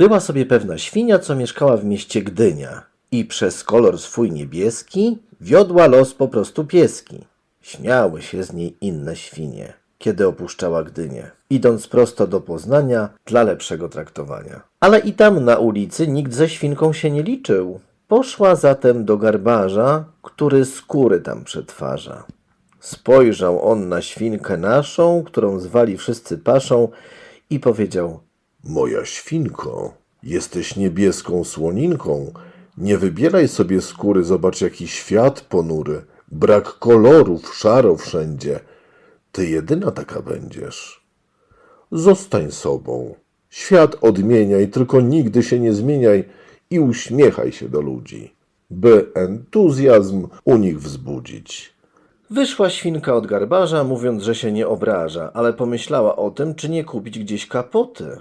Była sobie pewna świnia, co mieszkała w mieście Gdynia i przez kolor swój niebieski wiodła los po prostu pieski. Śmiały się z niej inne świnie, kiedy opuszczała Gdynię, idąc prosto do Poznania dla lepszego traktowania. Ale i tam na ulicy nikt ze świnką się nie liczył. Poszła zatem do garbarza, który skóry tam przetwarza. Spojrzał on na świnkę naszą, którą zwali wszyscy paszą i powiedział Moja świnko, jesteś niebieską słoninką. Nie wybieraj sobie skóry, zobacz jaki świat ponury. Brak kolorów, szaro wszędzie. Ty jedyna taka będziesz. Zostań sobą. Świat odmieniaj, tylko nigdy się nie zmieniaj i uśmiechaj się do ludzi, by entuzjazm u nich wzbudzić. Wyszła świnka od garbarza, mówiąc, że się nie obraża, ale pomyślała o tym, czy nie kupić gdzieś kapoty.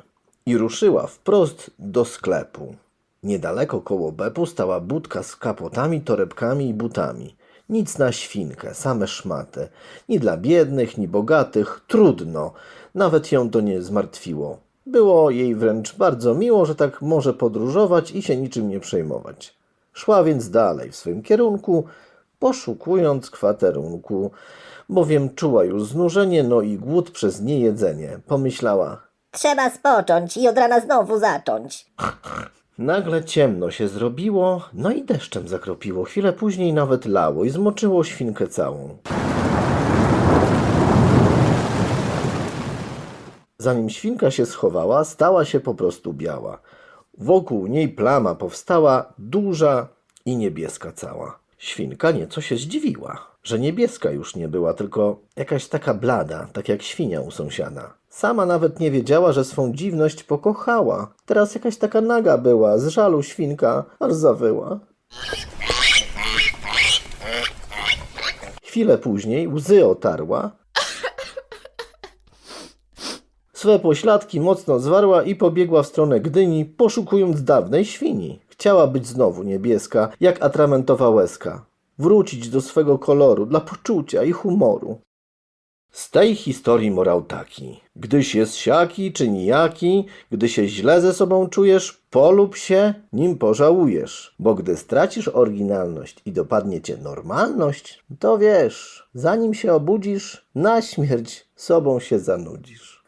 I ruszyła wprost do sklepu. Niedaleko koło bepu stała budka z kapotami, torebkami i butami. Nic na świnkę, same szmaty. Ni dla biednych, ni bogatych. Trudno. Nawet ją to nie zmartwiło. Było jej wręcz bardzo miło, że tak może podróżować i się niczym nie przejmować. Szła więc dalej w swym kierunku, poszukując kwaterunku, bowiem czuła już znużenie, no i głód przez niejedzenie. Pomyślała, Trzeba spocząć i od rana znowu zacząć. Nagle ciemno się zrobiło, no i deszczem zakropiło. Chwilę później nawet lało i zmoczyło świnkę całą. Zanim świnka się schowała, stała się po prostu biała. Wokół niej plama powstała, duża i niebieska cała. Świnka nieco się zdziwiła, że niebieska już nie była, tylko jakaś taka blada, tak jak świnia u sąsiada. Sama nawet nie wiedziała, że swą dziwność pokochała. Teraz jakaś taka naga była, z żalu świnka aż zawyła. Chwilę później łzy otarła, Swe pośladki mocno zwarła i pobiegła w stronę Gdyni, poszukując dawnej świni. Chciała być znowu niebieska, jak atramentowa łezka. Wrócić do swego koloru dla poczucia i humoru. Z tej historii morał taki. Gdyś jest siaki czy nijaki, gdy się źle ze sobą czujesz, polub się, nim pożałujesz. Bo gdy stracisz oryginalność i dopadnie cię normalność, to wiesz, zanim się obudzisz, na śmierć sobą się zanudzisz.